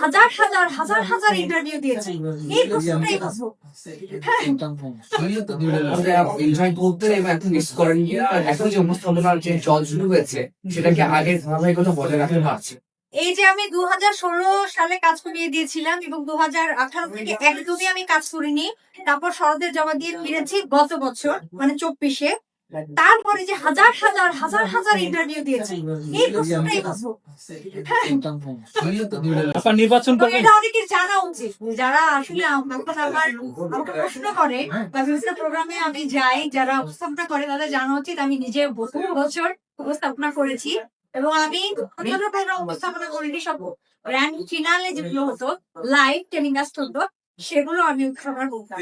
হাজার হাজার হাজার হাজার ইন্টারভিউ দিয়েছি। এই প্রশ্নটাই বুঝব হ্যাঁ। এই যে আমি দু হাজার ষোলো সালে কাজ করিয়ে দিয়েছিলাম এবং দু হাজার আঠারো থেকে একদমই আমি কাজ করিনি তারপর শরতের জমা দিয়ে ফিরেছি গত বছর মানে চব্বিশে। তারপরে যে হাজার হাজার হাজার হাজার ইন্টারভিউ দিয়েছি। এই প্রশ্নটাই বুঝব হ্যাঁ আপনার নির্বাচন করবেন এটা অনেকের জানা উচিত। যারা আসলে আমার আমাকে প্রশ্ন করে বা বিভিন্ন প্রোগ্রামে আমি যাই যারা উপস্থাপনা করে তাদের জানা উচিত। আমি নিজে বহু বছর উপস্থাপনা করেছি এবং আমি উপস্থাপনা করিনি সব গ্র্যান্ড ফিনালে যেগুলো হতো লাইভ টেলিকাস্ট হতো সেগুলো আমি উপস্থাপনা করতাম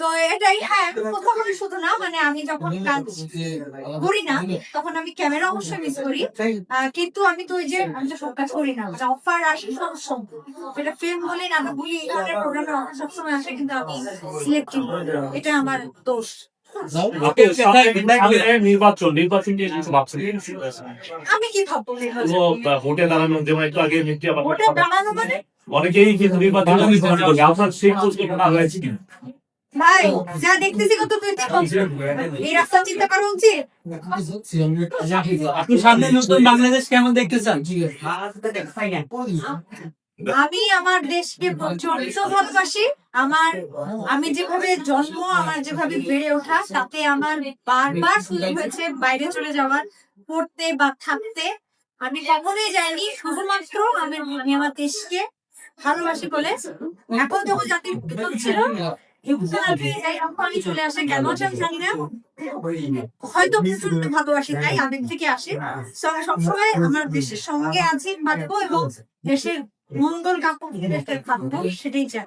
তো এটাই হ্যাঁ উপস্থাপনা শুধু না মানে আমি যখন কাজ করি না তখন আমি ক্যামেরা অবশ্যই মিস করি। কিন্তু আমি তো ওই যে আমি তো সব কাজ করি না মানে অফার আসে সব সময়। এটা ফিল্ম বলি নাটক বলি এই ধরনের প্রোগ্রামে অফার সবসময় আসে কিন্তু আমি সিলেক্টিভ এটা আমার দোষ। নির্বাচন নির্বাচন নিয়ে কিছু ভাবছেন? আমি কি ভাববো নিয়ে? দাঁড়ানো যেমন একটু আগে মিথ্যে আবার দাঁড়ানো মানে? অনেকেই কিন্তু নির্বাচন করে আপনার সেই পরিকল্পনা রয়েছে কিনা ভাই যা দেখতেছি কত এই রাস্তা চিন্তা করা উচিত। আপনি সামনে নতুন বাংলাদেশ কেমন দেখতে চান আমি আমার দেশকে প্রচণ্ড ভালোবাসি। আমার আমি যেভাবে জন্ম আমার যেভাবে বেড়ে ওঠা তাতে আমার বারবার সুযোগ হয়েছে বাইরে চলে যাওয়ার পড়তে বা থাকতে। আমি কখনোই যাইনি শুধুমাত্র আমি আমি আমার দেশকে ভালোবাসি বলে এখন দেখো ভিতর ছিল হয়তো ভালোবাসি, তাই থেকে আসে। সবসময় আমার দেশের সঙ্গে এবং দেশের সেটাই চাই।